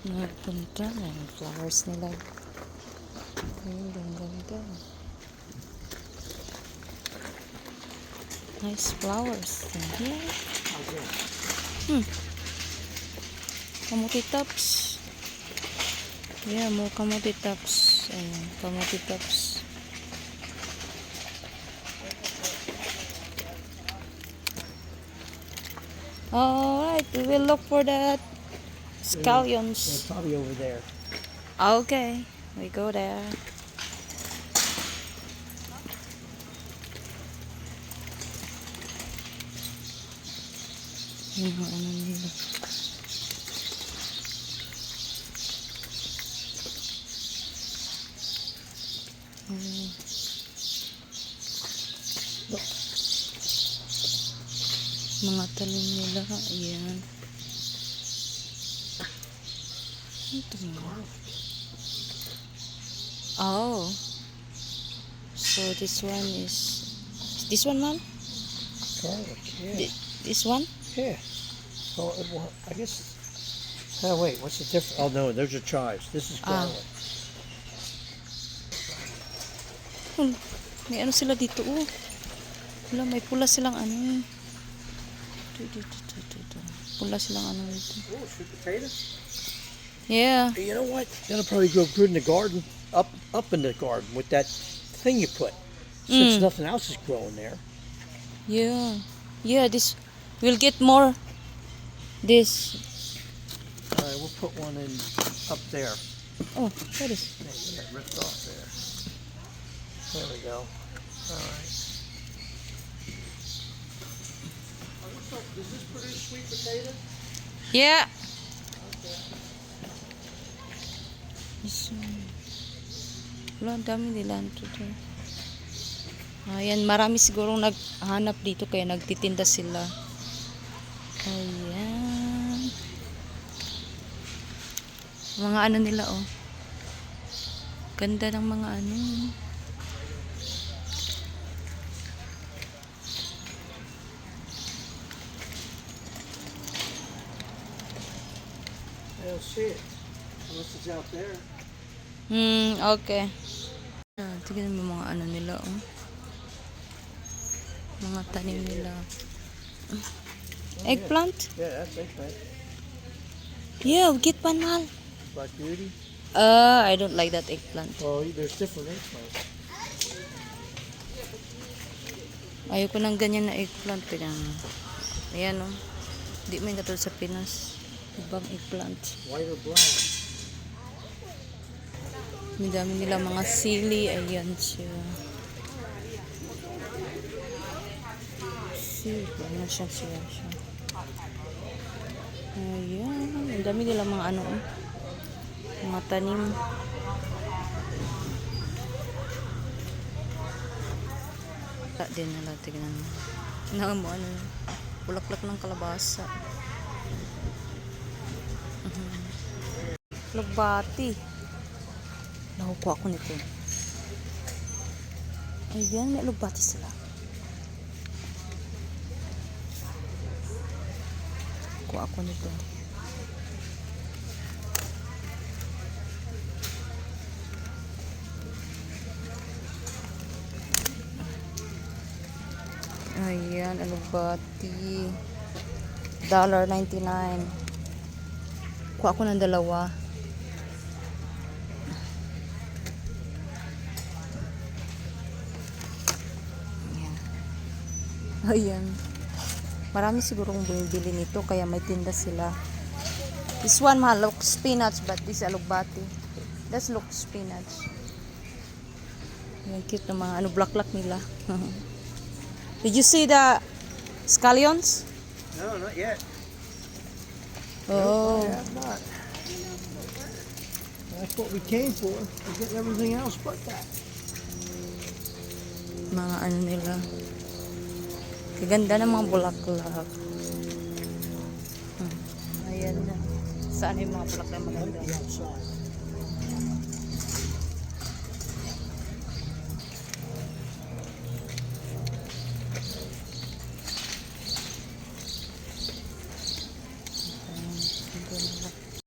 Nagpunta na yung flowers nila. Ayun, ang ganda. Nice flowers. And here, hmm. Kamuti tops. Yeah, more kamuti tops. Ayun, kamuti tops. Alright, we will look for that scallions. They're probably over there. Okay, we go there. Yung mga nila. Hmm. Mga talim nila, ayan. Oh. So this one is this one, ma'am? Garlic, yeah. Thi- This one? Yeah. Oh, it wa- I guess. Oh, wait, what's the difference? Oh, no, those are chives. This is Ah. garlic. Hmm, May ano sila dito, oh. Wala, may pula silang ano. Dito, dito, dito, dito. Pula silang ano dito. Oh, sweet potatoes. Yeah. Hey, you know what? That'll probably grow good in the garden, up up in the garden with that thing you put. Since Mm. nothing else is growing there. Yeah. Yeah, this we'll get more this. All right, we'll put one in up there. Oh, what is? Hey, you got ripped off there. There we go. All right. Does this produce sweet potatoes? Yeah. Wala, ang dami nila ito to. Ayan, marami sigurong naghanap dito kaya nagtitinda sila. Ayan. Mga ano nila, oh. Ganda ng mga ano. I don't see it. Unless it's out there. Hmm, okay. Ah, tignan mo mga ano nila, oh. Mga tanim nila. Eggplant? Yeah, that's eggplant. Yeah, get one mal. Black beauty. Uh, I don't like that eggplant. Well, there's different eggplants. Ayoko ng ganyan na eggplant. Pinang, ayan oh. Hindi mo yung katulad sa Pinas. Ibang eggplant. White or brown. May dami nila mga sili. Ayan siya. Sili. Ano siya siya siya. Ayan. Ang dami nila mga ano oh. Mga tanim. Ta din nila. Tignan mo. Na mo ano. Bulaklak ng kalabasa. Lugbati. Nakukuha ko nito. Ayan, may lugbati sila. Kuha ko nito. Ayan, alugbati. Dollar 99. Kuha ko ng dalawa. Ayan. Marami sigurong bumibili nito kaya may tinda sila. This one mahal looks spinach but this alugbati. That's looks spinach. Yung cute na mga ano black nila. Did you see the scallions? No, not yet. Oh. I have not. That's what we came for. We're getting everything else but that. Mga ano nila. Kaganda ng mga bulaklak. Hmm. Ayan na. Saan yung mga bulaklak maganda?